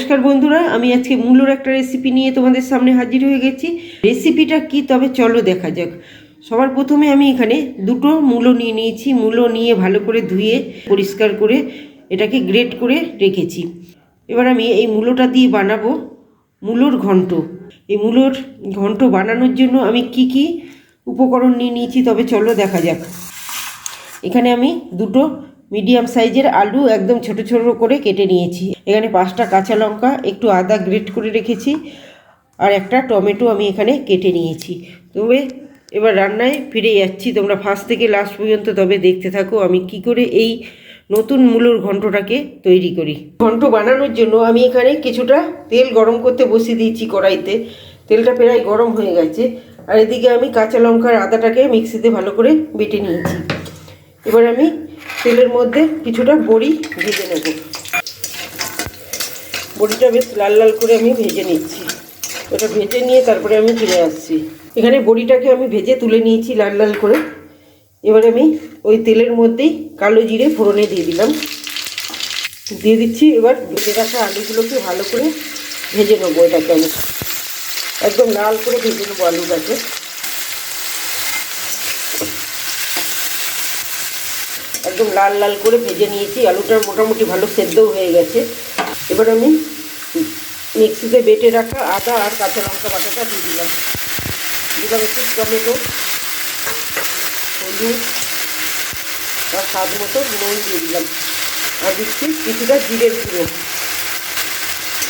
নমস্কার বন্ধুরা, আমি আজকে মূলোর একটা রেসিপি নিয়ে তোমাদের সামনে হাজির হয়ে গেছি। রেসিপিটা কি, তবে চলো দেখা যাক। সবার প্রথমে আমি এখানে দুটো মূলো নিয়ে নিয়েছি। মূলো নিয়ে ভালো করে ধুয়ে, পরিষ্কার করে এটাকে গ্রেট করে রেখেছি। এবার আমি এই মূলোটা দিয়ে বানাবো মূলোর ঘন্ট। এই মূলোর ঘন্ট বানানোর জন্য আমি কি কি উপকরণ নিয়ে নিয়েছি, তবে চলো দেখা যাক। এখানে আমি দুটো মিডিয়াম সাইজের আলু একদম ছোট ছোট করে কেটে নিয়েছি। এখানে পাঁচটা কাঁচা লঙ্কা, একটু আদা গ্রেট করে রেখেছি আর একটা টমেটো আমি এখানে কেটে নিয়েছি। তবে এবার রান্নায় ফিরে যাচ্ছি, তোমরা ফার্স্ট থেকে লাস্ট পর্যন্ত তবে দেখতে থাকো আমি কি করে এই নতুন মূলোর ঘন্টটাকে তৈরি করি। ঘন্ট বানানোর জন্য আমি এখানে কিছুটা তেল গরম করতে বসিয়ে দিয়েছি কড়াইতে। তেলটা প্রায় গরম হয়ে গেছে আর এদিকে আমি কাঁচা লঙ্কার আদাটাকে মিক্সিতে ভালো করে বেটে নিয়েছি। এবার আমি তেলের মধ্যে কিছুটা বড়ি ভেজে নেব। বড়িটা বেশ লাল লাল করে আমি ভেজে নিচ্ছি। ওটা ভেজে নিয়ে তারপরে আমি ফিরে আসছি। এখানে বড়িটাকে আমি ভেজে তুলে নিয়েছি লাল লাল করে। এবার আমি ওই তেলের মধ্যেই কালো জিরে ফোড়নে দিয়ে দিলাম। দিয়ে দিচ্ছি এবার ভেজে রাখা আলুগুলোকে ভালো করে ভেজে নেব এটাকে আমি। একদম লাল করে ভেজে নেব আলুটাকে। একদম লাল লাল করে ভেজে নিয়েছি। আলুটা মোটামুটি ভালো সেদ্ধও হয়ে গেছে। এবার আমি মিক্সিতে বেটে রাখা আদা আর কাঁচা লঙ্কা বাটাটা দিয়ে দিলাম। দিলাম একটু টমেটো, হলুদ আর স্বাদ মতো নুন দিয়ে দিলাম। আর দিচ্ছি কিছুটা জিরের গুঁড়ো।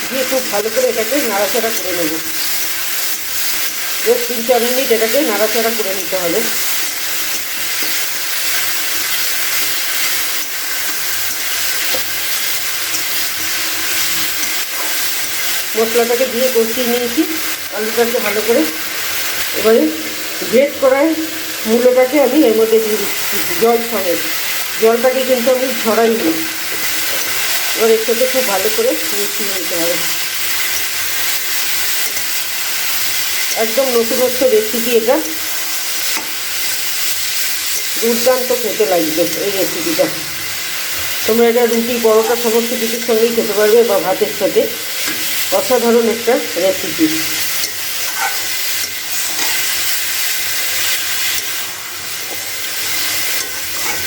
দিয়ে খুব ভালো করে এটাকে নাড়াচাড়া করে নেব। বেশ তিন চার মিনিট এটাকে নাড়াচাড়া করে নিতে হবে। মশলাটাকে দিয়ে কষিয়ে নিয়েছি, আলুটাকে ভালো করে। এবারে গ্রেট করায় মূলোটাকে আমি এর মধ্যে দিয়ে দিচ্ছি, জল সমেত। জলটাকে কিন্তু আমি ঝরাইনি। এবার এর সাথে খুব ভালো করে মিশিয়ে নিতে হবে। একদম নতুনত্ব রেসিপি এটা। দুর্দান্ত খেতে লাগবে এই রেসিপিটা তোমরা এটা রুটি, পরোটা, সমস্ত কিছুর সঙ্গেই খেতে পারবে বা ভাতের সাথে। অসাধারণ একটা রেসিপি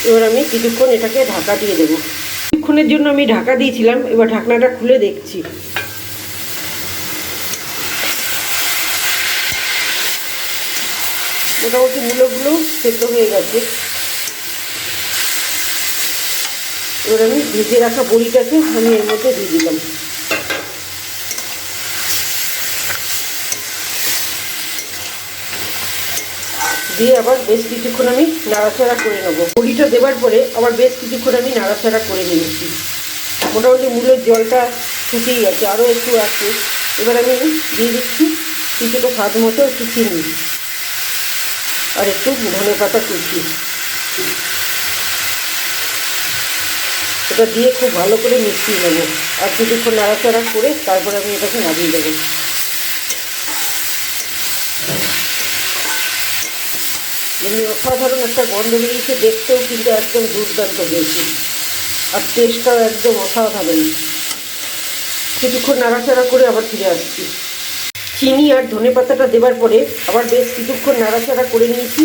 এবার আমি কিছুক্ষণ এটাকে ঢাকা দিয়ে দেবো। কিছুক্ষণের জন্য আমি ঢাকা দিয়েছিলাম, এবার ঢাকনাটা খুলে দেখছি। মোটামুটি মূলগুলো সেদ্ধ হয়ে গেছে। এবার আমি ভেজে রাখা বড়িটাকে আমি এর মধ্যে দিয়ে দিলাম। দিয়ে আবার বেশ কিছুক্ষণ আমি নাড়াচাড়া করে নেব। বড়িটা দেওয়ার পরে আবার বেশ কিছুক্ষণ আমি নাড়াচাড়া করে নিয়েছি। মোটামুটি মূলের জলটা শুকিয়ে গেছে, আরও একটু আছে। এবার আমি দিয়ে দিচ্ছি কিছুটা স্বাদ মতো একটু চিনি আর একটু ধনে পাতা কুচি। এটা দিয়ে খুব ভালো করে মিশিয়ে নেব। আর কিছুক্ষণ নাড়াচাড়া করে তারপরে আমি এটাকে নামিয়ে দেবো। এমনি অসাধারণ একটা গন্ধ বেরিয়েছে দেখতেও কিন্তু একদম দুর্দান্ত হয়েছে আর টেস্টটাও একদম অসাধারণ। কিছুক্ষণ নাড়াচাড়া করে আবার ফিরে আসছি। চিনি আর ধনে পাতাটা দেওয়ার পরে আবার বেশ কিছুক্ষণ নাড়াচাড়া করে নিয়েছি।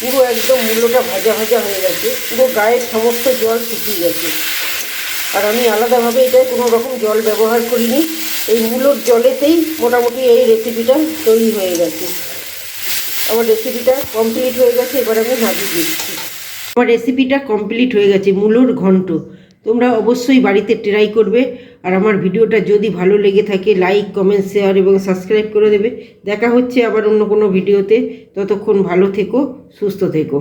পুরো একদম মূল্যটা ভাজা ভাজা হয়ে গেছে। পুরো গায়ের সমস্ত জল শুকিয়ে গেছে। আর আমি আলাদাভাবে এটায় কোনো রকম জল ব্যবহার করিনি। এই মূলোর জলেতেই মোটামুটি এই রেসিপিটা তৈরি হয়ে গেছে। আমার রেসিপিটা কমপ্লিট হয়ে গেছে, এবার আমি ভাজিয়ে দিচ্ছি। আমার রেসিপিটা কমপ্লিট হয়ে গেছে, মূলোর ঘন্ট। তোমরা অবশ্যই বাড়িতে ট্রাই করবে, আর আমার ভিডিওটা যদি ভালো লেগে থাকে লাইক কমেন্ট শেয়ার এবং সাবস্ক্রাইব করে দেবে। দেখা হচ্ছে আবার অন্য কোনো ভিডিওতে। ততক্ষণ ভালো থেকো, সুস্থ থেকো।